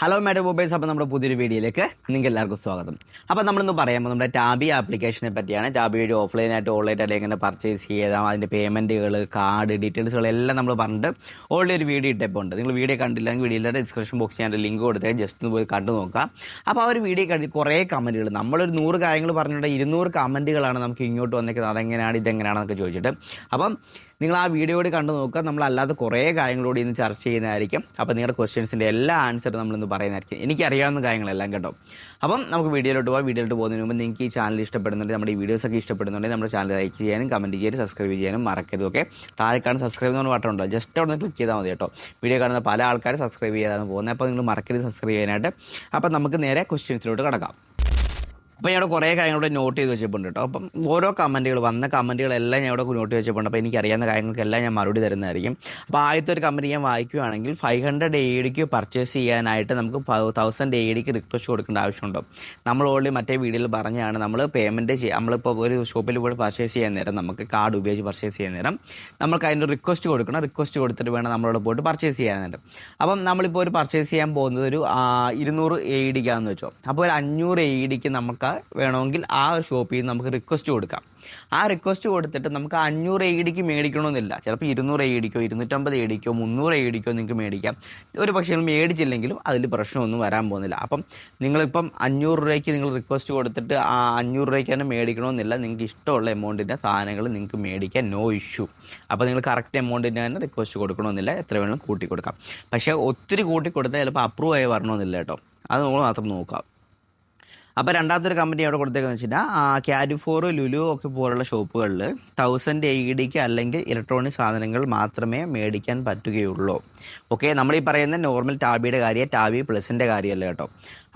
Hello madam mobiles അപ്പോൾ നമ്മുടെ പുതിയൊരു വീഡിയോയിലേക്ക് നിങ്ങൾക്ക് എല്ലാവർക്കും സ്വാഗതം. അപ്പോൾ നമ്മളിന്ന് പറയുമ്പോൾ നമ്മുടെ ടാബി ആപ്ലിക്കേഷനെ പറ്റിയാണ്. ടാബി വഴി ഓഫ്ലൈനായിട്ട് ഓൺലൈനായിട്ട് എങ്ങനെ പർച്ചേസ് ചെയ്യാം അതിന്റെ പേയ്മെന്റുകൾ കാർഡ് ഡീറ്റെയിൽസുകൾ എല്ലാം നമ്മൾ പറഞ്ഞിട്ട് ഓൾറെഡി ഒരു വീഡിയോ ഇട്ടപ്പോൾ ഉണ്ട് നിങ്ങൾ വീഡിയോ കണ്ടില്ലെങ്കിൽ വീഡിയോയുടെ ഡിസ്ക്രിപ്ഷൻ ബോക്സ് ഞാൻ ലിങ്ക് കൊടുത്തേ ജസ്റ്റ് ഒന്ന് പോയി കണ്ടു നോക്കാം. അപ്പോൾ ആ ഒരു വീഡിയോ കണ്ടി കുറേ കമന്റുകൾ നമ്മളൊരു നൂറ് കാര്യങ്ങൾ പറഞ്ഞിട്ട് ഇരുന്നൂറ് കമന്റുകളാണ് നമുക്ക് ഇങ്ങോട്ട് വന്നേക്കുന്നത്. അതെങ്ങനെയാണ് ഇതെങ്ങനെയാണെന്നൊക്കെ ചോദിച്ചിട്ട്. അപ്പം നിങ്ങൾ ആ വീഡിയോ കൂടി കണ്ടു നോക്കുക. നമ്മളല്ലാതെ കുറേ കാര്യങ്ങളോട് ഇന്ന് ചർച്ച ചെയ്യുന്നതായിരിക്കും. അപ്പോൾ നിങ്ങളുടെ ക്വസ്റ്റ്യൻസിന്റെ എല്ലാ ആൻസറും നമ്മളിന്ന് പറയുന്നതായിരിക്കും. എനിക്കറിയാവുന്ന കാര്യങ്ങളെല്ലാം കേട്ടോ. അപ്പം നമുക്ക് വീഡിയോയിലോട്ട് പോകാം വീഡിയോയിലോട്ട് പോകുന്നതിന് മുമ്പ് നിങ്ങൾക്ക് ഈ ചാനൽ ഇഷ്ടപ്പെടുന്നുണ്ട് നമ്മുടെ ഈ വീഡിയോസ് ഒക്കെ ഇഷ്ടപ്പെടുന്നുണ്ടെങ്കിൽ നമ്മുടെ ചാനൽ ലൈക്ക് ചെയ്യാനും കമന്റ് ചെയ്യാനും സബ്സ്ക്രൈബ് ചെയ്യാനും മറക്കരുത് ഓക്കെ താഴെ കാണുന്ന സബ്സ്ക്രൈബ് എന്ന് പറഞ്ഞ ബട്ടൺ ഉണ്ടോ ജസ്റ്റ് അവിടെ നിന്ന് ക്ലിക്ക് ചെയ്താൽ മതി കേട്ടോ. വീഡിയോ കാണുന്ന പല ആൾക്കാരും സബ്സ്ക്രൈബ് ചെയ്യാതാണ് പോകുന്നത്. അപ്പോൾ നിങ്ങൾ മറക്കരുത് സബ്സ്ക്രൈബ് ചെയ്യാനായിട്ട്. അപ്പം നമുക്ക് നേരെ ക്വസ്റ്റ്യൻസിലോട്ട് കിടക്കാം. അപ്പോൾ ഞാൻ കുറേ കാര്യങ്ങൾ ഇവിടെ നോട്ട് ചെയ്ത് വെച്ചിട്ടുണ്ട് കേട്ടോ. അപ്പം ഓരോ കമന്റുകൾ വന്ന കമന്റുകളെല്ലാം ഞാൻ ഇവിടെ നോട്ട് വെച്ചിട്ടുണ്ട്. അപ്പോൾ എനിക്ക് അറിയാവുന്ന കാര്യങ്ങൾക്കെല്ലാം ഞാൻ മറുപടി തരുന്നതായിരിക്കും. അപ്പോൾ ആദ്യത്തെ ഒരു കമന്റ് ഞാൻ വായിക്കുകയാണെങ്കിൽ ഫൈവ് ഹൺഡ്രഡ് എ ഡിക്ക് പർച്ചേസ് ചെയ്യാനായിട്ട് നമുക്ക് തൗസൻഡ് എ ഡിക്ക് റിക്വസ്റ്റ് കൊടുക്കേണ്ട ആവശ്യമുണ്ടോ? നമ്മൾ ഓൾറെഡി മറ്റേ വീഡിയോയിൽ പറഞ്ഞാണ് നമ്മൾ പേയ്മെന്റ് ചെയ്യുക നമ്മളിപ്പോൾ ഒരു ഷോപ്പിൽ പോയി പർച്ചേസ് ചെയ്യാൻ നേരം നമുക്ക് കാർഡ് ഉപയോഗിച്ച് പർച്ചേസ് ചെയ്യാൻ നേരം നമുക്ക് അതിന്റെ റിക്വസ്റ്റ് കൊടുക്കണം. റിക്വസ്റ്റ് കൊടുത്തിട്ട് വേണം നമ്മളോട് പോയിട്ട് പർച്ചേസ് ചെയ്യാൻ ചെയ്യാനായിട്ട് അപ്പം നമ്മളിപ്പോൾ ഒരു പർച്ചേസ് ചെയ്യാൻ പോകുന്നത് ഒരു ഇരുന്നൂറ് എ ഡിക്കാന്ന് വെച്ചോ. അപ്പോൾ ഒരു അഞ്ഞൂറ് എ ഡിക്ക് നമുക്ക് വേണമെങ്കിൽ ആ ഷോപ്പിൽ നിന്ന് നമുക്ക് റിക്വസ്റ്റ് കൊടുക്കാം. ആ റിക്വസ്റ്റ് കൊടുത്തിട്ട് നമുക്ക് അഞ്ഞൂറ് എ ഡിക്ക് മേടിക്കണമെന്നില്ല. ചിലപ്പോൾ ഇരുന്നൂറ് എ ഡിക്കോ ഇരുന്നൂറ്റമ്പത് എ ഡിക്കോ മുന്നൂറ് എ ഡിക്കോ നിങ്ങൾക്ക് മേടിക്കാം. ഒരു പക്ഷേ നിങ്ങൾ മേടിച്ചില്ലെങ്കിലും അതിൽ പ്രശ്നമൊന്നും വരാൻ പോകുന്നില്ല. അപ്പം നിങ്ങളിപ്പം അഞ്ഞൂറ് രൂപയ്ക്ക് നിങ്ങൾ റിക്വസ്റ്റ് കൊടുത്തിട്ട് ആ അഞ്ഞൂറ് രൂപയ്ക്ക് തന്നെ മേടിക്കണമെന്നില്ല. നിങ്ങൾക്ക് ഇഷ്ടമുള്ള എമൗണ്ടിന്റെ സാധനങ്ങൾ നിങ്ങൾക്ക് മേടിക്കാൻ നോ ഇഷ്യൂ അപ്പോൾ നിങ്ങൾ കറക്റ്റ് എമൗണ്ടിന്റെ തന്നെ റിക്വസ്റ്റ് കൊടുക്കണമെന്നില്ല. എത്ര വേണമെങ്കിലും കൂട്ടി കൊടുക്കാം പക്ഷേ ഒത്തിരി കൂട്ടി കൊടുത്താൽ ചിലപ്പോൾ അപ്രൂവ് ആയി വരണമെന്നില്ല കേട്ടോ. അത് നമ്മൾ മാത്രം നോക്കാം. അപ്പോൾ രണ്ടാമത്തെ ഒരു കമ്പനി അവിടെ കൊടുത്തേക്കെന്ന് വെച്ചിട്ടുണ്ടെങ്കിൽ ക്യാരിഫോർ ലുലു ഒക്കെ പോലുള്ള ഷോപ്പുകളിൽ തൗസൻഡ് എ ഡിക്ക് അല്ലെങ്കിൽ ഇലക്ട്രോണിക് സാധനങ്ങൾ മാത്രമേ മേടിക്കാൻ പറ്റുകയുള്ളൂ. ഓക്കെ നമ്മൾ ഈ പറയുന്ന നോർമൽ ടാബിയുടെ കാര്യം ടാബി പ്ലസിന്റെ കാര്യമല്ല കേട്ടോ.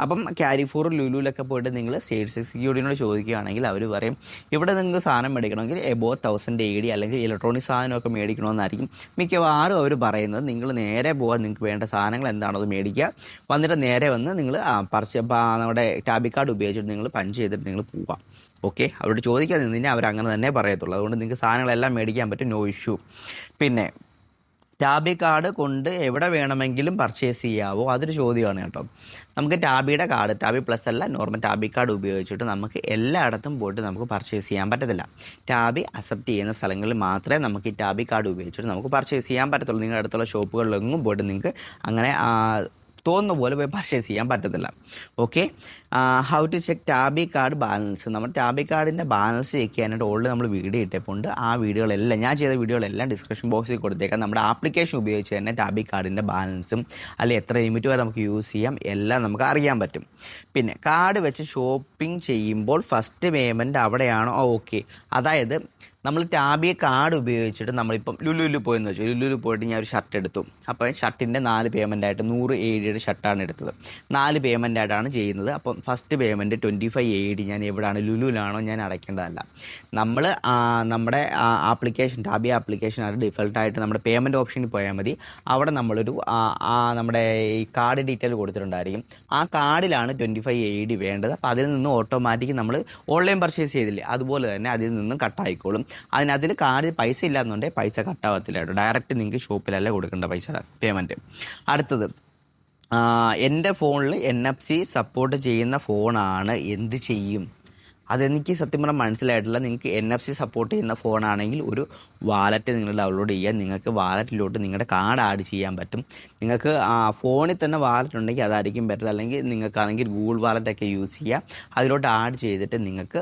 അപ്പം ക്യാരിഫോർ ലുലുവിലൊക്കെ പോയിട്ട് നിങ്ങൾ സെയിൽസ് എക്സിക്യൂട്ടീവിനോട് ചോദിക്കുകയാണെങ്കിൽ അവർ പറയും ഇവിടെ നിങ്ങൾക്ക് സാധനം മേടിക്കണമെങ്കിൽ എബോ തൗസൻഡ് എ ഡി അല്ലെങ്കിൽ ഇലക്ട്രോണിക് സാധനമൊക്കെ മേടിക്കണമെന്നായിരിക്കും. മിക്കവാറും അവർ പറയുന്നത് നിങ്ങൾ നേരെ പോകാൻ നിങ്ങൾക്ക് വേണ്ട സാധനങ്ങൾ എന്താണോ അത് മേടിക്കുക. വന്നിട്ട് നേരെ വന്ന് നിങ്ങൾ പർച്ച നമ്മുടെ ടാബി കാർഡ് ഉപയോഗിച്ചിട്ട് നിങ്ങൾ പഞ്ച് ചെയ്തിട്ട് നിങ്ങൾ പോവാം. ഓക്കെ അവരോട് ചോദിക്കാതെ നിന്നെ അവർ അങ്ങനെ തന്നെ പറയത്തുള്ളൂ. അതുകൊണ്ട് നിങ്ങൾക്ക് സാധനങ്ങളെല്ലാം മേടിക്കാൻ പറ്റും നോ ഇഷ്യൂ പിന്നെ ടാബി കാർഡ് കൊണ്ട് എവിടെ വേണമെങ്കിലും പർച്ചേസ് ചെയ്യാവോ അതൊരു ചോദ്യമാണ് കേട്ടോ. നമുക്ക് ടാബിയുടെ കാർഡ് ടാബി പ്ലസ് അല്ല നോർമൽ ടാബി കാർഡ് ഉപയോഗിച്ചിട്ട് നമുക്ക് എല്ലായിടത്തും പോയിട്ട് നമുക്ക് പർച്ചേസ് ചെയ്യാൻ പറ്റത്തില്ല. ടാബി അക്സെപ്റ്റ് ചെയ്യുന്ന സ്ഥലങ്ങളിൽ മാത്രമേ നമുക്ക് ഈ ടാബി കാർഡ് ഉപയോഗിച്ചിട്ട് നമുക്ക് പർച്ചേസ് ചെയ്യാൻ പറ്റത്തുള്ളൂ. നിങ്ങളുടെ അടുത്തുള്ള ഷോപ്പുകളിലെങ്ങും പോയിട്ട് നിങ്ങൾക്ക് അങ്ങനെ തോന്നുന്ന പോലെ പോയി പർച്ചേസ് ചെയ്യാൻ പറ്റത്തില്ല. Okay how to check Tabby card balance നമ്മൾ ടാബി കാർഡിന്റെ ബാലൻസ് ചെക്ക് ചെയ്യാനായിട്ട് ഓൾറെഡി നമ്മൾ വീഡിയോ ഇട്ടിട്ടുണ്ട്. ആ വീഡിയോകളെല്ലാം ഞാൻ ചെയ്ത വീഡിയോകളെല്ലാം ഡിസ്ക്രിപ്ഷൻ ബോക്സിൽ കൊടുത്തേക്കാം. നമ്മുടെ ആപ്ലിക്കേഷൻ ഉപയോഗിച്ച് തന്നെ ടാബി കാർഡിന്റെ ബാലൻസും അല്ലെങ്കിൽ എത്ര ലിമിറ്റ് വരെ നമുക്ക് യൂസ് ചെയ്യാം എല്ലാം നമുക്ക് അറിയാൻ പറ്റും. പിന്നെ കാർഡ് വെച്ച് ഷോപ്പിംഗ് ചെയ്യുമ്പോൾ ഫസ്റ്റ് പേയ്മെന്റ് അവിടെയാണോ. ഓക്കെ അതായത് നമ്മൾ ടാബി കാർഡ് ഉപയോഗിച്ചിട്ട് നമ്മളിപ്പം ലുലുലു പോയെന്ന് വെച്ചു ലുലുലു പോയിട്ട് ഞാൻ ഒരു ഷർട്ട് എടുത്തു. അപ്പോൾ ഷർട്ടിന്റെ നാല് പേയ്മെന്റ് ആയിട്ട് നൂറ് എ ഡിയുടെ ഷർട്ടാണ് എടുത്തത്. നാല് പേയ്മെന്റ് ആയിട്ടാണ് ചെയ്യുന്നത്. അപ്പം first payment twenty five A D ഞാൻ എവിടെയാണ് ലുലുലാണോ ഞാൻ അടയ്ക്കേണ്ടതല്ല. നമ്മൾ നമ്മുടെ ആപ്ലിക്കേഷൻ ടാബി ആപ്ലിക്കേഷൻ അത് ഡിഫൾട്ടായിട്ട് നമ്മുടെ പേയ്മെന്റ് ഓപ്ഷനിൽ പോയാൽ മതി. അവിടെ നമ്മളൊരു നമ്മുടെ ഈ കാർഡ് ഡീറ്റെയിൽ കൊടുത്തിട്ടുണ്ടായിരിക്കും. ആ കാർഡിലാണ് ട്വന്റി ഫൈവ് എ ഡി വേണ്ടത്. അപ്പോൾ അതിൽ നിന്ന് ഓട്ടോമാറ്റിക് നമ്മൾ ഓൺലൈൻ പർച്ചേസ് ചെയ്തില്ലേ അതുപോലെ തന്നെ അതിൽ നിന്നും കട്ടായിക്കോളും അതിനതിൽ കാർഡിൽ പൈസ ഇല്ലാന്നുണ്ടെങ്കിൽ പൈസ കട്ടാവത്തില്ല കേട്ടോ ഡയറക്റ്റ് നിങ്ങൾക്ക് ഷോപ്പിലല്ല കൊടുക്കേണ്ട പൈസ പേയ്മെന്റ് അടുത്തത് എന്റെ ഫോണിൽ എൻ എഫ് സി സപ്പോർട്ട് ചെയ്യുന്ന ഫോണാണ്. എന്ത് ചെയ്യും? അതെനിക്ക് സത്യം പറഞ്ഞാൽ മനസ്സിലായിട്ടില്ല. നിങ്ങൾക്ക് എൻ എഫ് സി സപ്പോർട്ട് ചെയ്യുന്ന ഫോണാണെങ്കിൽ ഒരു വാലറ്റ് നിങ്ങൾ ഡൗൺലോഡ് ചെയ്യുക. നിങ്ങൾക്ക് വാലറ്റിലോട്ട് നിങ്ങളുടെ കാർഡ് ആഡ് ചെയ്യാൻ പറ്റും. നിങ്ങൾക്ക് ഫോണിൽ തന്നെ വാലറ്റ് ഉണ്ടെങ്കിൽ അതായിരിക്കും ബെറ്റർ അല്ലെങ്കിൽ നിങ്ങൾക്കാണെങ്കിൽ ഗൂഗിൾ വാലറ്റൊക്കെ യൂസ് ചെയ്യുക അതിലോട്ട് ആഡ് ചെയ്തിട്ട് നിങ്ങൾക്ക്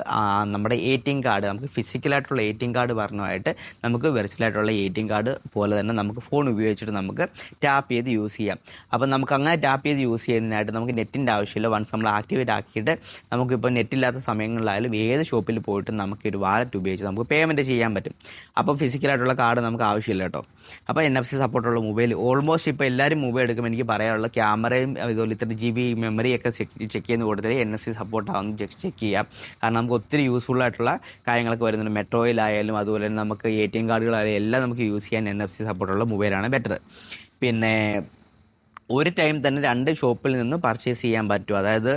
നമ്മുടെ എ ടി എം കാർഡ് നമുക്ക് ഫിസിക്കലായിട്ടുള്ള എ ടി എം കാർഡ് പറഞ്ഞതായിട്ട് നമുക്ക് വെർച്വലായിട്ടുള്ള എ ടി എം കാർഡ് പോലെ തന്നെ നമുക്ക് ഫോൺ ഉപയോഗിച്ചിട്ട് നമുക്ക് ടാപ്പ് ചെയ്ത് യൂസ് ചെയ്യാം. അപ്പം നമുക്ക് അങ്ങനെ ടാപ്പ് ചെയ്ത് യൂസ് ചെയ്യുന്നതിനായിട്ട് നമുക്ക് നെറ്റിന്റെ ആവശ്യമില്ല. വൺസ് നമ്മൾ ആക്ടിവേറ്റ് ആക്കിയിട്ട് നമുക്കിപ്പോൾ നെറ്റില്ലാത്ത സമയങ്ങളിലായാലും ഏത് ഷോപ്പിൽ പോയിട്ട് നമുക്ക് ഒരു വാലറ്റ് ഉപയോഗിച്ച് നമുക്ക് പേയ്മെന്റ് ചെയ്യാൻ പറ്റും. അപ്പോൾ ഫിസിക്കലായിട്ടുള്ള കാർഡ് നമുക്ക് ആവശ്യമില്ല കേട്ടോ. അപ്പോൾ എൻ എഫ് സി സപ്പോർട്ടുള്ള മൊബൈൽ ഓൾമോസ്റ്റ് ഇപ്പോൾ എല്ലാവരും മൊബൈൽ എടുക്കും എനിക്ക് പറയാനുള്ള ക്യാമറയും അതുപോലെ ഇത്ര ജി ബി മെമ്മറിയൊക്കെ ചെക്ക് ചെക്ക് ചെയ്യുന്ന കൂട്ടത്തിൽ എൻ എസ് സി സപ്പോർട്ട് ആവുന്ന ചെക്ക് ചെക്ക് ചെയ്യാം. കാരണം നമുക്ക് ഒത്തിരി യൂസ്ഫുൾ ആയിട്ടുള്ള കാര്യങ്ങളൊക്കെ വരുന്നുണ്ട്. മെട്രോയിലായാലും അതുപോലെ തന്നെ നമുക്ക് എ ടി എം കാർഡുകളായാലും എല്ലാം നമുക്ക് യൂസ് ചെയ്യാൻ എൻ എഫ് സി സപ്പോർട്ടുള്ള മൊബൈലാണ് ബെറ്റർ പിന്നെ ഒരു ടൈം തന്നെ രണ്ട് ഷോപ്പിൽ നിന്ന് പർച്ചേസ് ചെയ്യാൻ പറ്റും. അതായത്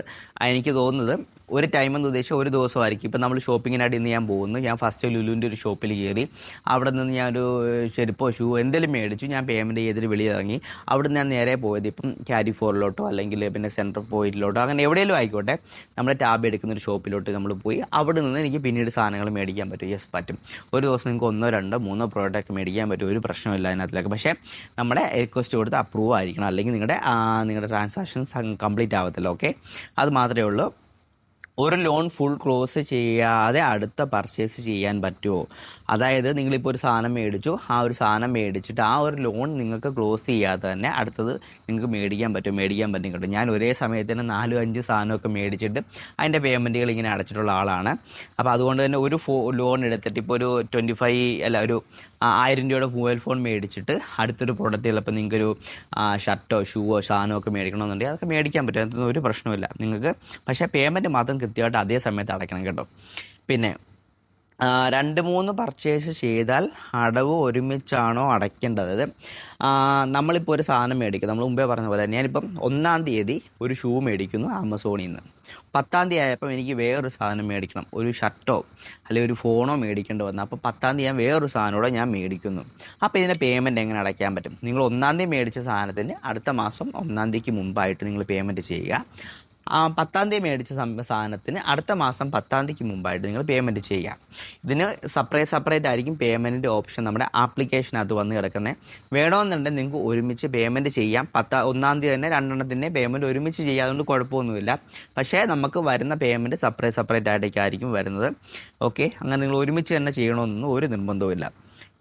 എനിക്ക് തോന്നുന്നത് ഒരു ടൈം എന്ന് ഉദ്ദേശിച്ച് ഒരു ദിവസമായിരിക്കും. ഇപ്പം നമ്മൾ ഷോപ്പിങ്ങിനായിട്ട് ഇന്ന് ഞാൻ പോകുന്നു. ഞാൻ ഫസ്റ്റ് ലുലുവിന്റെ ഒരു ഷോപ്പിൽ കയറി. അവിടെ നിന്ന് ഞാനൊരു ചെരുപ്പോ ഷൂ എന്തെങ്കിലും മേടിച്ചു. ഞാൻ പേയ്മെന്റ് ചെയ്തിട്ട് വെളിയിറങ്ങി അവിടെ നിന്ന് ഞാൻ നേരെ പോയത് ഇപ്പം ക്യാരി ഫോറിലോട്ടോ അല്ലെങ്കിൽ പിന്നെ സെൻട്രൽ പോയിന്റിലോട്ടോ അങ്ങനെ എവിടെയെങ്കിലും ആയിക്കോട്ടെ. നമ്മുടെ ടാബ് എടുക്കുന്ന ഒരു ഷോപ്പിലോട്ട് നമ്മൾ പോയി. അവിടെ നിന്ന് എനിക്ക് പിന്നീട് സാധനങ്ങൾ മേടിക്കാൻ പറ്റും. യെസ് പറ്റും. ഒരു ദിവസം നിങ്ങൾക്ക് ഒന്നോ രണ്ടോ മൂന്നോ പ്രോഡക്റ്റ് മേടിക്കാൻ പറ്റും. ഒരു പ്രശ്നമില്ല അതിനകത്തിലൊക്കെ. പക്ഷേ നമ്മുടെ റിക്വസ്റ്റ് കൊടുത്ത് അപ്രൂവ് ആയിരിക്കണം. അല്ലെങ്കിൽ നിങ്ങളുടെ നിങ്ങളുടെ ട്രാൻസാക്ഷൻസ് കംപ്ലീറ്റ് ആവത്തില്ല. ഓക്കെ അത് മാത്രമേ ഉള്ളൂ ഒരു ലോൺ ഫുൾ ക്ലോസ് ചെയ്യാതെ അടുത്ത പർച്ചേസ് ചെയ്യാൻ പറ്റുമോ അതായത് നിങ്ങളിപ്പോൾ ഒരു സാധനം മേടിച്ചു. ആ ഒരു സാധനം മേടിച്ചിട്ട് ആ ഒരു ലോൺ നിങ്ങൾക്ക് ക്ലോസ് ചെയ്യാതെ തന്നെ അടുത്തത് നിങ്ങൾക്ക് മേടിക്കാൻ പറ്റും. മേടിക്കാൻ പറ്റും കേട്ടോ. ഞാൻ ഒരേ സമയത്തിന് നാലും അഞ്ച് സാധനമൊക്കെ മേടിച്ചിട്ട് അതിന്റെ പേയ്മെന്റുകൾ ഇങ്ങനെ അടച്ചിട്ടുള്ള ആളാണ്. അപ്പോൾ അതുകൊണ്ട് തന്നെ ഒരു ഫോ ലോൺ എടുത്തിട്ട് ഇപ്പോൾ ഒരു ട്വന്റി ഫൈവ് അല്ല ഒരു ആയിരം രൂപയുടെ മൊബൈൽ ഫോൺ മേടിച്ചിട്ട് അടുത്തൊരു പ്രോഡക്റ്റ് ചിലപ്പോൾ നിങ്ങൾക്കൊരു ഷർട്ടോ ഷൂവോ സാധനമോ ഒക്കെ മേടിക്കണമെന്നുണ്ടെങ്കിൽ അതൊക്കെ മേടിക്കാൻ പറ്റും. അതൊന്നും ഒരു പ്രശ്നമില്ല നിങ്ങൾക്ക് പക്ഷേ പേയ്മെന്റ് മാത്രം കൃത്യമായിട്ട് അതേ സമയത്ത് അടയ്ക്കണം കേട്ടോ. പിന്നെ രണ്ട് മൂന്ന് പർച്ചേസ് ചെയ്താൽ അടവ് ഒരുമിച്ചാണോ അടയ്ക്കേണ്ടത്? അതായത് നമ്മളിപ്പോൾ ഒരു സാധനം മേടിക്കും. നമ്മൾ മുമ്പേ പറഞ്ഞ പോലെ ഞാനിപ്പം ഒന്നാം തീയതി ഒരു ഷൂ മേടിക്കുന്നു ആമസോണിൽ നിന്ന്. പത്താം തീയതി ആയപ്പം എനിക്ക് വേറൊരു സാധനം മേടിക്കണം. ഒരു ഷർട്ടോ അല്ലെങ്കിൽ ഒരു ഫോണോ മേടിക്കേണ്ടി വന്നു. അപ്പോൾ പത്താം തീയതി ഞാൻ വേറൊരു സാധനം ഞാൻ മേടിക്കുന്നു. അപ്പോൾ ഇതിന്റെ പേയ്മെന്റ് എങ്ങനെ അടയ്ക്കാൻ പറ്റും? നിങ്ങൾ ഒന്നാം തീയതി മേടിച്ച സാധനത്തിന് അടുത്ത മാസം ഒന്നാം തീയതിക്ക് മുമ്പായിട്ട് നിങ്ങൾ പേയ്മെന്റ് ചെയ്യുക. പത്താം തീയതി മേടിച്ച സാധനത്തിന് അടുത്ത മാസം പത്താം തീയതിക്ക് മുമ്പായിട്ട് നിങ്ങൾ പേയ്മെന്റ് ചെയ്യുക. ഇതിന് സെപ്പറേറ്റ് സെപ്പറേറ്റ് ആയിരിക്കും പേയ്മെന്റിന്റെ ഓപ്ഷൻ നമ്മുടെ ആപ്ലിക്കേഷനകത്ത് വന്ന് കിടക്കുന്നത് വേണമെന്നുണ്ടെങ്കിൽ നിങ്ങൾക്ക് ഒരുമിച്ച് പേയ്മെന്റ് ചെയ്യാം. പത്ത ഒന്നാം തീയതി തന്നെ രണ്ടെണ്ണത്തിന്റെ പേയ്മെന്റ് ഒരുമിച്ച് ചെയ്യുക അതുകൊണ്ട് കുഴപ്പമൊന്നുമില്ല. പക്ഷേ നമുക്ക് വരുന്ന പേയ്മെന്റ് സെപ്പറേറ്റ് സെപ്പറേറ്റ് ആയിട്ടേക്കായിരിക്കും വരുന്നത്. ഓക്കെ അങ്ങനെ നിങ്ങൾ ഒരുമിച്ച് തന്നെ ചെയ്യണമെന്നൊന്നും ഒരു നിർബന്ധവും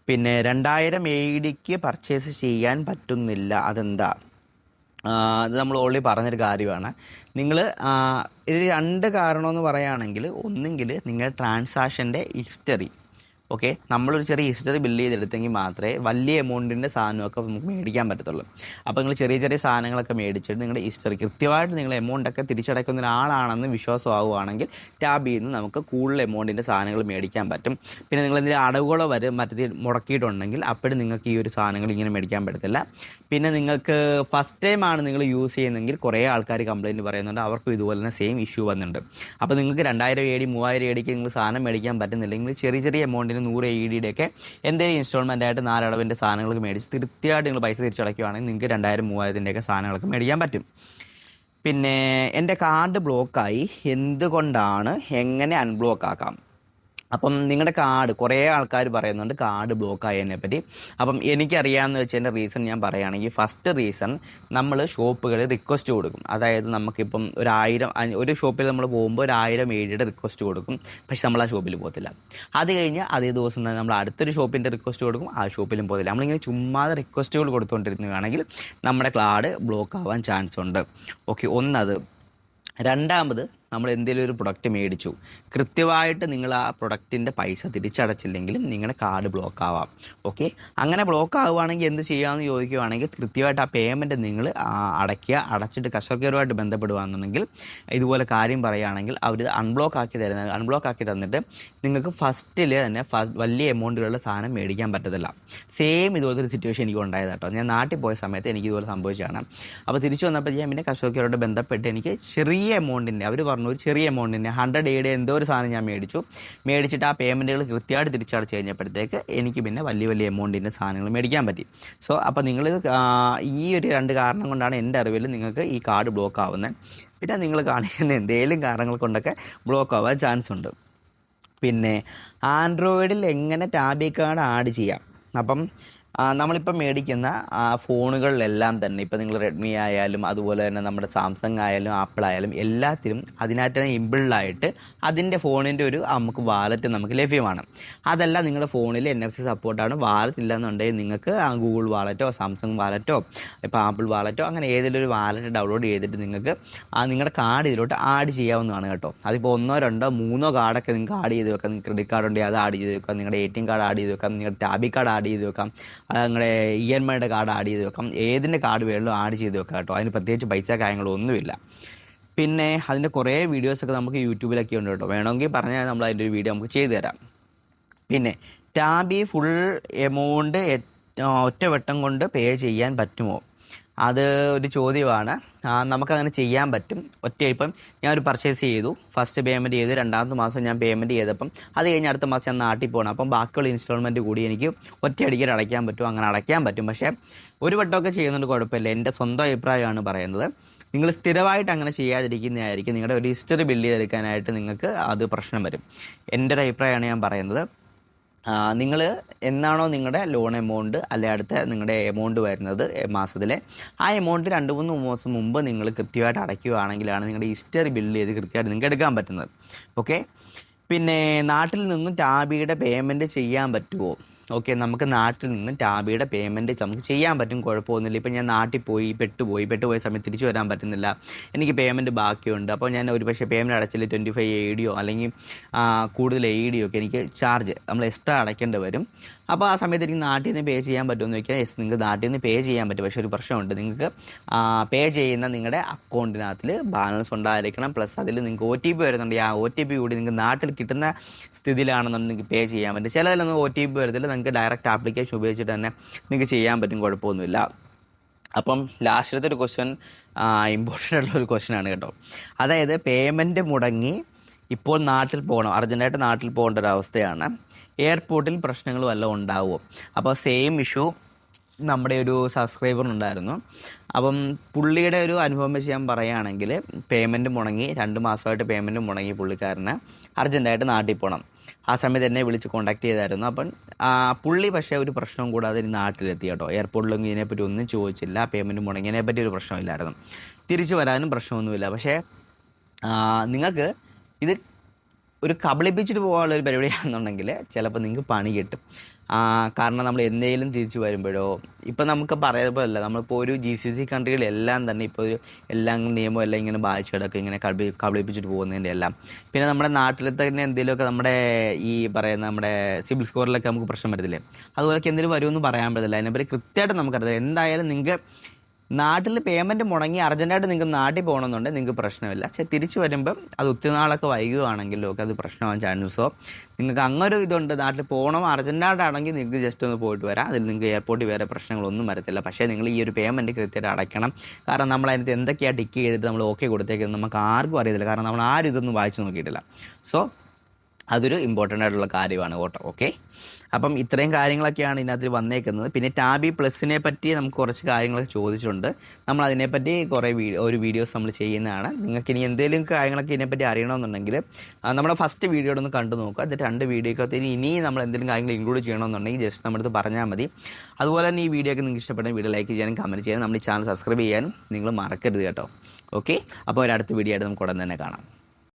പിന്നെ രണ്ടായിരം എ ഡിക്ക് പർച്ചേസ് ചെയ്യാൻ പറ്റുന്നില്ല. അതെന്താ? അത് നമ്മൾ ഓൾറെഡി പറഞ്ഞൊരു കാര്യമാണ്. നിങ്ങൾ ഇത് രണ്ട് കാരണമെന്ന് പറയുകയാണെങ്കിൽ ഒന്നെങ്കിൽ നിങ്ങളുടെ ട്രാൻസാക്ഷന്റെ ഹിസ്റ്ററി ഓക്കെ നമ്മളൊരു ചെറിയ ഹിസ്റ്ററി ബിൽഡ് ചെയ്തെടുത്തെങ്കിൽ മാത്രമേ വലിയ എമൗണ്ടിന്റെ സാധനമൊക്കെ നമുക്ക് മേടിക്കാൻ പറ്റത്തുള്ളൂ. അപ്പോൾ നിങ്ങൾ ചെറിയ ചെറിയ സാധനങ്ങളൊക്കെ മേടിച്ചിട്ട് നിങ്ങളുടെ ഹിസ്റ്ററി കൃത്യമായിട്ട് നിങ്ങൾ എമൗണ്ടൊക്കെ തിരിച്ചടയ്ക്കുന്ന ഒരാളാണെന്ന് വിശ്വാസമാവുകയാണെങ്കിൽ ടാബ് ചെയ്യുന്ന നമുക്ക് കൂടുതൽ എമൗണ്ടിന്റെ സാധനങ്ങൾ മേടിക്കാൻ പറ്റും. പിന്നെ നിങ്ങൾ എന്തെങ്കിലും അടവുകളോ വരെ മറ്റേ മുടക്കിയിട്ടുണ്ടെങ്കിൽ അപ്പോഴും നിങ്ങൾക്ക് ഈ ഒരു സാധനങ്ങൾ ഇങ്ങനെ മേടിക്കാൻ പറ്റത്തില്ല. പിന്നെ നിങ്ങൾക്ക് ഫസ്റ്റ് ടൈമാണ് നിങ്ങൾ യൂസ് ചെയ്യുന്നതെങ്കിൽ കുറേ ആൾക്കാർ കംപ്ലയിന്റ് പറയുന്നുണ്ട്. അവർക്കും ഇതുപോലെ തന്നെ സെയിം ഇഷ്യൂ വന്നിട്ടുണ്ട്. അപ്പോൾ നിങ്ങൾക്ക് രണ്ടായിരം ഏടി മൂവായിരം ഏടിക്ക് നിങ്ങൾ സാധനം മേടിക്കാൻ പറ്റുന്നില്ലെങ്കിൽ ചെറിയ ചെറിയ എമൗണ്ടിന് നൂറ് എ ഡിയുടെ ഒക്കെ എന്തെങ്കിലും ഇൻസ്റ്റാൾമെന്റ് ആയിട്ട് നാലടവിന്റെ സാധനങ്ങളൊക്കെ മേടിച്ച് തൃപ്തിയായിട്ട് നിങ്ങൾ പൈസ തിരിച്ചടയ്ക്കുകയാണെങ്കിൽ നിങ്ങൾക്ക് രണ്ടായിരം മൂവായിരത്തിന്റെ ഒക്കെ സാധനങ്ങളൊക്കെ മേടിക്കാൻ പറ്റും. പിന്നെ എന്റെ കാർഡ് ബ്ലോക്കായി എന്തുകൊണ്ടാണ് എങ്ങനെ അൺബ്ലോക്ക് ആക്കാം? അപ്പം നിങ്ങളുടെ കാർഡ് കുറേ ആൾക്കാർ പറയുന്നുണ്ട് കാർഡ് ബ്ലോക്ക് ആയതിനെ പറ്റി. അപ്പം എനിക്കറിയാമെന്ന് വെച്ചതിന്റെ റീസൺ ഞാൻ പറയുകയാണെങ്കിൽ ഫസ്റ്റ് റീസൺ നമ്മൾ ഷോപ്പുകളിൽ റിക്വസ്റ്റ് കൊടുക്കും. അതായത് നമുക്കിപ്പം ഒരു ഒരു ഷോപ്പിൽ നമ്മൾ പോകുമ്പോൾ ഒരു ആയിരം ഏഴിയുടെ റിക്വസ്റ്റ് കൊടുക്കും. പക്ഷെ നമ്മൾ ആ ഷോപ്പിൽ പോകത്തില്ല. അത് കഴിഞ്ഞ് അതേ ദിവസം തന്നെ നമ്മൾ അടുത്തൊരു ഷോപ്പിന്റെ റിക്വസ്റ്റ് കൊടുക്കും ആ ഷോപ്പിലും പോകത്തില്ല. നമ്മളിങ്ങനെ ചുമ്മാതെ റിക്വസ്റ്റുകൾ കൊടുത്തുകൊണ്ടിരുന്നതാണെങ്കിൽ നമ്മുടെ കാർഡ് ബ്ലോക്ക് ആവാൻ ചാൻസ് ഉണ്ട്. ഓക്കെ ഒന്നത്. രണ്ടാമത് നമ്മൾ എന്തെങ്കിലും ഒരു പ്രൊഡക്റ്റ് മേടിച്ചു. കൃത്യമായിട്ട് നിങ്ങൾ ആ പ്രൊഡക്റ്റിന്റെ പൈസ തിരിച്ചടച്ചില്ലെങ്കിലും നിങ്ങളുടെ കാർഡ് ബ്ലോക്ക് ആവാം. ഓക്കെ അങ്ങനെ ബ്ലോക്ക് ആവുകയാണെങ്കിൽ എന്ത് ചെയ്യാമെന്ന് ചോദിക്കുകയാണെങ്കിൽ കൃത്യമായിട്ട് ആ പേയ്മെന്റ് നിങ്ങൾ അടയ്ക്കുക. അടച്ചിട്ട് കസ്റ്റമർ കെയറുമായിട്ട് ബന്ധപ്പെടുകയാണെന്നുണ്ടെങ്കിൽ ഇതുപോലെ കാര്യം പറയുകയാണെങ്കിൽ അവർ അൺബ്ലോക്ക് ആക്കി തരുന്ന അൺബ്ലോക്ക് ആക്കി തന്നിട്ട് നിങ്ങൾക്ക് ഫസ്റ്റിൽ തന്നെ വലിയ എമൗണ്ടുകളുടെ സാധനം മേടിക്കാൻ പറ്റത്തില്ല. സെയിം ഇതുപോലത്തെ ഒരു സിറ്റുവേഷൻ എനിക്ക് ഉണ്ടായത് കേട്ടോ ഞാൻ നാട്ടിൽ പോയ സമയത്ത് എനിക്ക് ഇതുപോലെ സംഭവിച്ചതാണ്. അപ്പോൾ തിരിച്ചു വന്നപ്പോൾ ഞാൻ പിന്നെ കസ്റ്റമർ കെയറോട് ബന്ധപ്പെട്ട് എനിക്ക് ചെറിയ എമൗണ്ടിന്റെ അവർ പറഞ്ഞു ഒരു ചെറിയ എമൗണ്ടിന് ഹൺഡ്രഡ് എയുടെ എന്തോ ഒരു സാധനം ഞാൻ മേടിച്ചു. മേടിച്ചിട്ട് ആ പേയ്മെന്റുകൾ കൃത്യമായിട്ട് തിരിച്ചടച്ച് കഴിഞ്ഞപ്പോഴത്തേക്ക് എനിക്ക് പിന്നെ വലിയ വലിയ എമൗണ്ടിന്റെ സാധനങ്ങൾ മേടിക്കാൻ പറ്റി. സോ അപ്പോൾ നിങ്ങൾ ഈ ഒരു രണ്ട് കാരണം കൊണ്ടാണ് എന്റെ അറിവിൽ നിങ്ങൾക്ക് ഈ കാർഡ് ബ്ലോക്ക് ആവുന്നത് പിന്നെ നിങ്ങൾ കാണിക്കുന്ന എന്തെങ്കിലും കാരണങ്ങൾ കൊണ്ടൊക്കെ ബ്ലോക്ക് ആവാൻ ചാൻസ് ഉണ്ട്. പിന്നെ ആൻഡ്രോയിഡിൽ എങ്ങനെ ടാബി കാർഡ് ആഡ് ചെയ്യാം? അപ്പം നമ്മളിപ്പോൾ മേടിക്കുന്ന ഫോണുകളിലെല്ലാം തന്നെ ഇപ്പം നിങ്ങൾ റെഡ്മി ആയാലും അതുപോലെ തന്നെ നമ്മുടെ സാംസങ് ആയാലും ആപ്പിൾ ആയാലും എല്ലാത്തിലും അതിനകത്ത് തന്നെ ഇമ്പിൾഡായിട്ട് അതിന്റെ ഫോണിന്റെ ഒരു നമുക്ക് വാലറ്റ് നമുക്ക് ലഭ്യമാണ്. അതല്ല നിങ്ങളുടെ ഫോണിൽ എൻ എഫ് സി സപ്പോർട്ടാണ് വാലറ്റ് ഇല്ലെന്നുണ്ടെങ്കിൽ നിങ്ങൾക്ക് ഗൂഗിൾ വാലറ്റോ സാംസങ് വാലറ്റോ ഇപ്പോൾ ആപ്പിൾ വാലറ്റോ അങ്ങനെ ഏതെങ്കിലും ഒരു വാലറ്റ് ഡൗൺലോഡ് ചെയ്തിട്ട് നിങ്ങൾക്ക് നിങ്ങളുടെ കാർഡ് ഇതിലോട്ട് ആഡ് ചെയ്യാവുന്നതാണ് കേട്ടോ. അതിപ്പോൾ ഒന്നോ രണ്ടോ മൂന്നോ കാർഡൊക്കെ നിങ്ങൾക്ക് ആഡ് ചെയ്ത് വെക്കാം. ക്രെഡിറ്റ് കാർഡ് ഉണ്ടെങ്കിൽ അത് ആഡ് ചെയ്ത് വെക്കാം. നിങ്ങളുടെ A T M card add ചെയ്ത് വെക്കാം. നിങ്ങളുടെ ടാബി കാർഡ് ആഡ് ചെയ്ത് വെക്കാം. നിങ്ങളുടെ ഇ എം ഐയുടെ കാർഡ് ആഡ് ചെയ്ത് വെക്കാം. ഏതിന്റെ കാർഡ് വേണമെങ്കിലും ആഡ് ചെയ്ത് വെക്കാം കേട്ടോ. അതിന് പ്രത്യേകിച്ച് പൈസ കാര്യങ്ങളൊന്നുമില്ല പിന്നെ അതിന്റെ കുറേ വീഡിയോസൊക്കെ നമുക്ക് യൂട്യൂബിലൊക്കെ ഉണ്ട് കേട്ടോ. വേണമെങ്കിൽ പറഞ്ഞാൽ നമ്മൾ അതിന്റെ ഒരു വീഡിയോ നമുക്ക് ചെയ്തു തരാം. പിന്നെ ടാബി ഫുൾ എമൗണ്ട് ഒറ്റ വട്ടം കൊണ്ട് പേ ചെയ്യാൻ പറ്റുമോ? അത് ഒരു ചോദ്യമാണ്. നമുക്കങ്ങനെ ചെയ്യാൻ പറ്റും. ഒറ്റ ഇപ്പം ഞാൻ ഒരു പർച്ചേസ് ചെയ്തു. ഫസ്റ്റ് പേയ്മെന്റ് ചെയ്തു രണ്ടാമത്തെ മാസം ഞാൻ പേയ്മെന്റ് ചെയ്തപ്പം അത് കഴിഞ്ഞ് അടുത്ത മാസം ഞാൻ നാട്ടിൽ പോകണം അപ്പം ബാക്കിയുള്ള ഇൻസ്റ്റാൾമെന്റ് കൂടി എനിക്ക് ഒറ്റയടിക്ക് അടയ്ക്കാൻ പറ്റും. അങ്ങനെ അടയ്ക്കാൻ പറ്റും. പക്ഷേ ഒരു വട്ടമൊക്കെ ചെയ്യുന്നുണ്ട് കുഴപ്പമില്ല. എന്റെ സ്വന്തം അഭിപ്രായമാണ് പറയുന്നത്. നിങ്ങൾ സ്ഥിരമായിട്ട് അങ്ങനെ ചെയ്യാതിരിക്കുന്നതായിരിക്കും. നിങ്ങളുടെ ഒരു ഹിസ്റ്ററി ബിൽഡ് ചെയ്തെടുക്കാനായിട്ട് നിങ്ങൾക്ക് അത് പ്രശ്നം വരും. എന്റെ ഒരു അഭിപ്രായമാണ് ഞാൻ പറയുന്നത്. നിങ്ങൾ എന്നാണോ നിങ്ങളുടെ ലോൺ എമൗണ്ട് അല്ലെ അടുത്ത നിങ്ങളുടെ എമൗണ്ട് വരുന്നത് മാസത്തിലെ? ആ എമൗണ്ട് രണ്ട് മൂന്ന് മാസം മുമ്പ് നിങ്ങൾ കൃത്യമായിട്ട് അടയ്ക്കുകയാണെങ്കിലാണ് നിങ്ങളുടെ ഹിസ്റ്ററി ബിൽഡ് ചെയ്ത് കൃത്യമായിട്ട് നിങ്ങൾക്ക് എടുക്കാൻ പറ്റുന്നത്. ഓക്കെ പിന്നെ നാട്ടിൽ നിന്നും ടാബിയുടെ പേയ്മെന്റ് ചെയ്യാൻ പറ്റുമോ? ഓക്കെ നമുക്ക് നാട്ടിൽ നിന്ന് ടാബിയുടെ പേയ്മെന്റ് നമുക്ക് ചെയ്യാൻ പറ്റും കുഴപ്പമൊന്നുമില്ല. ഇപ്പം ഞാൻ നാട്ടിൽ പോയി പെട്ടുപോയി പെട്ടുപോയ സമയത്ത് തിരിച്ചു വരാൻ പറ്റുന്നില്ല. എനിക്ക് പേയ്മെന്റ് ബാക്കിയുണ്ട്. അപ്പോൾ ഞാൻ ഒരു പക്ഷേ പേയ്മെന്റ് അടച്ചില്ല ട്വന്റി ഫൈവ് എ ഡിയോ അല്ലെങ്കിൽ കൂടുതൽ എ ഡിയോ ഒക്കെ എനിക്ക് ചാർജ് നമ്മൾ എക്സ്ട്രാ അടയ്ക്കേണ്ടി വരും. അപ്പോൾ ആ സമയത്ത് എനിക്ക് നാട്ടിൽ നിന്ന് പേ ചെയ്യാൻ പറ്റുമെന്ന് ചോദിച്ചാൽ യെസ് നിങ്ങൾക്ക് നാട്ടിൽ നിന്ന് പേ ചെയ്യാൻ പറ്റും. പക്ഷേ ഒരു പ്രശ്നമുണ്ട്. നിങ്ങൾക്ക് പേ ചെയ്യുന്ന നിങ്ങളുടെ അക്കൗണ്ടിനകത്തിൽ ബാലൻസ് ഉണ്ടായിരിക്കണം. പ്ലസ് അതിൽ നിങ്ങൾക്ക് ഒ ടി പി വരുന്നുണ്ട്. ആ ഒ ടി പി കൂടി നിങ്ങൾക്ക് നാട്ടിൽ കിട്ടുന്ന സ്ഥിതിയിലാണെന്നുണ്ടെങ്കിൽ പേ ചെയ്യാൻ പറ്റും. ചിലതിലൊന്നും ഒ ടി പി വരത്തില്ല. നിങ്ങൾക്ക് ഡയറക്റ്റ് ആപ്ലിക്കേഷൻ ഉപയോഗിച്ചിട്ട് തന്നെ നിങ്ങൾക്ക് ചെയ്യാൻ പറ്റും കുഴപ്പമൊന്നുമില്ല. അപ്പം ലാസ്റ്റിലത്തെ ഒരു ക്വസ്റ്റ്യൻ ഇമ്പോർട്ടന്റ് ആയിട്ടുള്ള ഒരു ക്വസ്റ്റ്യൻ ആണ് കേട്ടോ. അതായത് പേയ്മെന്റ് മുടങ്ങി ഇപ്പോൾ നാട്ടിൽ പോകണം അർജന്റായിട്ട് നാട്ടിൽ പോകേണ്ട ഒരു അവസ്ഥയാണ്. എയർപോർട്ടിൽ പ്രശ്നങ്ങൾ വല്ലതും ഉണ്ടാവുമോ? അപ്പോൾ സെയിം ഇഷ്യൂ നമ്മുടെ ഒരു സബ്സ്ക്രൈബർ ഉണ്ടായിരുന്നു. അപ്പം പുള്ളിയുടെ ഒരു അനുഭവം വെച്ച് ഞാൻ പറയുകയാണെങ്കിൽ പേയ്മെന്റ് മുടങ്ങി രണ്ട് മാസമായിട്ട് പേയ്മെന്റ് മുടങ്ങി പുള്ളിക്കാരന് അർജന്റായിട്ട് നാട്ടിൽ പോകണം ആ സമയത്ത് എന്നെ വിളിച്ച് കോൺടാക്ട് ചെയ്തായിരുന്നു. അപ്പം പുള്ളി പക്ഷേ ഒരു പ്രശ്നവും കൂടാതെ ഇനി നാട്ടിലെത്തി കേട്ടോ. എയർപോർട്ടിലൊന്നും ഇതിനെപ്പറ്റി ഒന്നും ചോദിച്ചില്ല. പേയ്മെന്റ് മുടങ്ങിയതിനെ ഒരു പ്രശ്നമില്ലായിരുന്നു. തിരിച്ചു വരാനും പ്രശ്നമൊന്നുമില്ല. പക്ഷേ നിങ്ങൾക്ക് ഇത് ഒരു കബളിപ്പിച്ചിട്ട് പോകാനുള്ള ഒരു പരിപാടിയാണെന്നുണ്ടെങ്കിൽ ചിലപ്പോൾ നിങ്ങൾക്ക് പണി കിട്ടും. കാരണം നമ്മൾ എന്തെങ്കിലും തിരിച്ചു വരുമ്പോഴോ ഇപ്പം നമുക്ക് പറയുമ്പോഴല്ല നമ്മളിപ്പോൾ ഒരു ജി സി സി കൺട്രികളെല്ലാം തന്നെ ഇപ്പോൾ ഒരു എല്ലാം നിയമം എല്ലാം ഇങ്ങനെ ബാധിച്ചു കിടക്കും. ഇങ്ങനെ കബളി കബളിപ്പിച്ചിട്ട് പോകുന്നതിന്റെ എല്ലാം. പിന്നെ നമ്മുടെ നാട്ടിൽ തന്നെ എന്തെങ്കിലുമൊക്കെ നമ്മുടെ ഈ പറയുന്ന നമ്മുടെ സിബിൽ സ്കോറിലൊക്കെ നമുക്ക് പ്രശ്നം വരത്തില്ലേ? അതുപോലൊക്കെ എന്തെങ്കിലും വരുമെന്ന് പറയാൻ പറ്റത്തില്ല. അതിനെപ്പറ്റി കൃത്യമായിട്ട് നമുക്കറിയാം എന്തായാലും നിങ്ങൾക്ക് നാട്ടിൽ പേയ്മെന്റ് മുടങ്ങി അർജന്റായിട്ട് നിങ്ങൾക്ക് നാട്ടിൽ പോകണമെന്നുണ്ടെങ്കിൽ നിങ്ങൾക്ക് പ്രശ്നമില്ല. പക്ഷേ തിരിച്ചു വരുമ്പം അത് ഒത്തിരി നാളൊക്കെ വൈകുകയാണെങ്കിലും ഒക്കെ അത് പ്രശ്നമാകാൻ ചാൻസ് നിങ്ങൾക്ക് അങ്ങനെ ഒരു ഇതുണ്ട് നാട്ടിൽ പോകണം അർജന്റായിട്ടാണെങ്കിൽ നിങ്ങൾക്ക് ജസ്റ്റ് ഒന്ന് പോയിട്ട് വരാം. അതിൽ നിങ്ങൾക്ക് എയർപോർട്ടിൽ വേറെ പ്രശ്നങ്ങളൊന്നും വരത്തില്ല. പക്ഷേ നിങ്ങൾ ഈ ഒരു പേയ്മെന്റ് കൃത്യമായിട്ട് അടയ്ക്കണം. കാരണം നമ്മൾ അതിനകത്ത് എന്തൊക്കെയാണ് ടിക്ക് ചെയ്തിട്ട് നമ്മൾ ഓക്കെ കൊടുത്തേക്കുന്നത് നമുക്ക് ആർക്കും അറിയത്തില്ല. കാരണം നമ്മൾ ആരും ഇതൊന്നും വായിച്ചു നോക്കിയിട്ടില്ല. സോ അതൊരു ഇമ്പോർട്ടന്റ് ആയിട്ടുള്ള കാര്യമാണ് ഓട്ടോ ഓക്കെ അപ്പം ഇത്രയും കാര്യങ്ങളൊക്കെയാണ് ഇതിനകത്ത് വന്നേക്കുന്നത്. പിന്നെ ടാബി പ്ലസിനെ പറ്റി നമുക്ക് കുറച്ച് കാര്യങ്ങളൊക്കെ ചോദിച്ചിട്ടുണ്ട്. നമ്മൾ അതിനെപ്പറ്റി കുറേ ഒരു വീഡിയോസ് നമ്മൾ ചെയ്യുന്നതാണ്. നിങ്ങൾക്ക് ഇനി എന്തെങ്കിലും കാര്യങ്ങളൊക്കെ ഇതിനെപ്പറ്റി അറിയണമെന്നുണ്ടെങ്കിൽ നമ്മുടെ ഫസ്റ്റ് വീഡിയോ ഒന്ന് കണ്ടു നോക്കുക. അത് രണ്ട് വീഡിയോക്കകത്ത് ഇനി ഇനി നമ്മൾ എന്തെങ്കിലും കാര്യങ്ങൾ ഇൻക്ലൂഡ് ചെയ്യണമെന്നുണ്ടെങ്കിൽ ജസ്റ്റ് നമ്മുടെ അടുത്ത് പറഞ്ഞാൽ മതി. അതുപോലെ തന്നെ ഈ വീഡിയോ ഒക്കെ നിങ്ങൾക്ക് ഇഷ്ടപ്പെട്ട വീഡിയോ ലൈക്ക് ചെയ്യാനും കമന്റ് ചെയ്യാനും നമ്മുടെ ചാനൽ സബ്സ്ക്രൈബ് ചെയ്യാനും നിങ്ങൾ മറക്കരുത് കേട്ടോ ഓക്കെ അപ്പോൾ ഒരു അടുത്ത വീഡിയോ ആയിട്ട് നമുക്ക് ഉടൻ തന്നെ കാണാം.